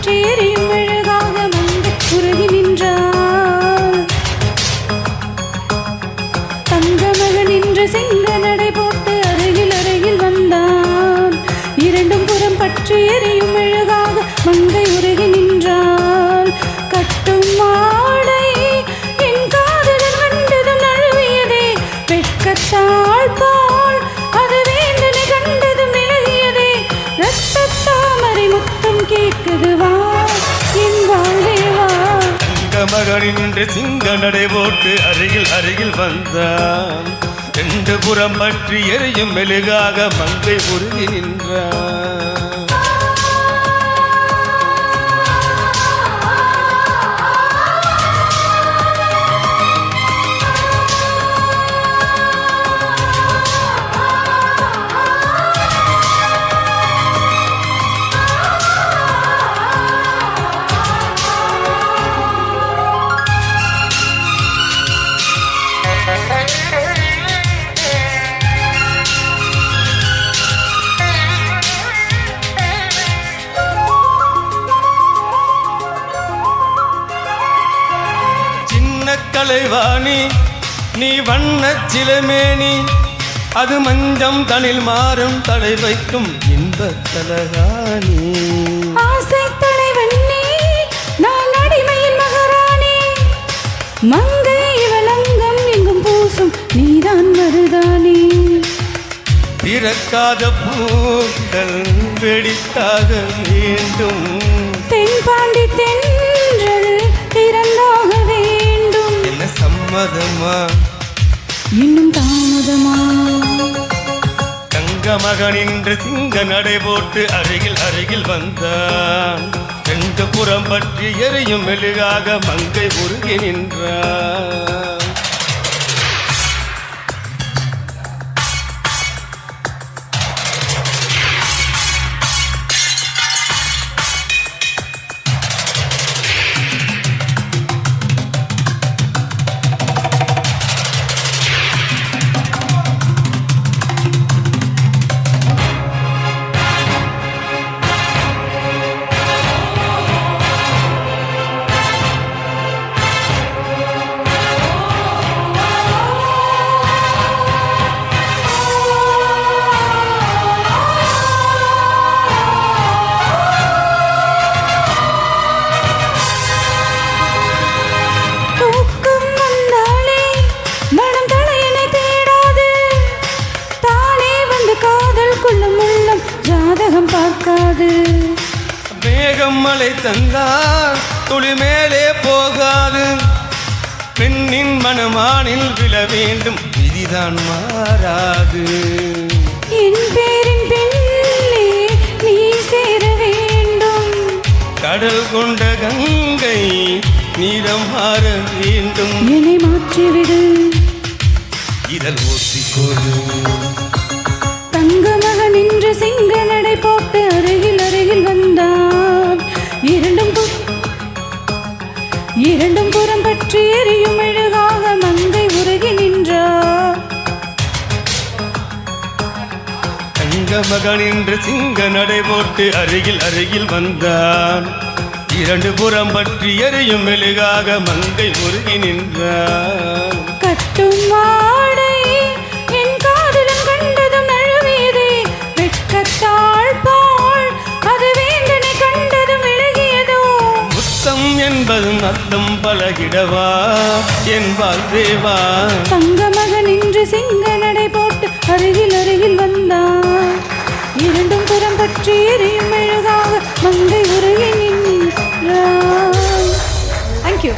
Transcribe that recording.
புறம் அழகாக வந்து உருகி நின்றார். தங்க மகன் நின்று சிங்க நடை போட்டு அருகில் அருகில் வந்தான். இரண்டும் புறம் பற்றி எறியும் அழகாக மங்கை உருகி நின்றாள். கட்டும் மாடை என் காதலன் கண்டதும் நழுவியதே வெட்கத்தாள் இதுவா என் வாழ்வே வா மகன் சிங்க நடை போட்டு அருகில் அருகில் வந்தான். ரெண்டு புறம் பற்றி எரியும் மெழுகாக மங்கை உருகி நின்றான். கலைவாணி நீ வண்ண சிலமேனி அது மஞ்சம் தனில் மாறும் தலை வைக்கும் இன்பத் தலகாணி. ஆசை தலைவன் நீ நான் அடிமையின் மகாராணி. மங்கை இவளங்கம் எங்கும் பூசும் நீதான் மருதானி பிறக்காத பூக்கள் வெடித்தாக வேண்டும் தென்பாண்டி தென்றல் திறந்தாக சம்மதமா இன்னும் தாமதமா? தங்க மகன் என்று சிங்க நடை போட்டு அருகில் அருகில் வந்தான். ரெண்டு புறம் பற்றி எரியும் மெழுகாக மங்கை உருகி நின்றான். மேகம் மலை தந்தால் துளி மேலே போகாது. பெண்ணின் மனமானில் விழ வேண்டும் விதிதான் மாறாது. என் பேரின் பின்னே நீ சேர வேண்டும். கடல் கொண்ட கங்கை நீரம் மாற வேண்டும். என்னை மாற்றிவிடு. இதழ் ஓட்டிக்கொடு இரண்டும் புறம் பற்றி எரியும் அழகாக மங்கை உருகி நின்றார் தங்க மகன் என்று சிங்க நடை போட்டு அருகில் அருகில் வந்தான். இரண்டு புறம் பற்றி எரியும் மெழுகாக மங்கை உருகி நின்றான். கட்டும் என்பதும் அர்த்தம் பழகிடவா என்பால் தேவா தங்க மகன் இன்று சிங்க நடை போட்டு அருகில் அருகில் வந்தான். இரண்டும் புறம் பற்றி எரியும் மெழுகாக மங்கை உருகி நின்றான். தேங்க்யூ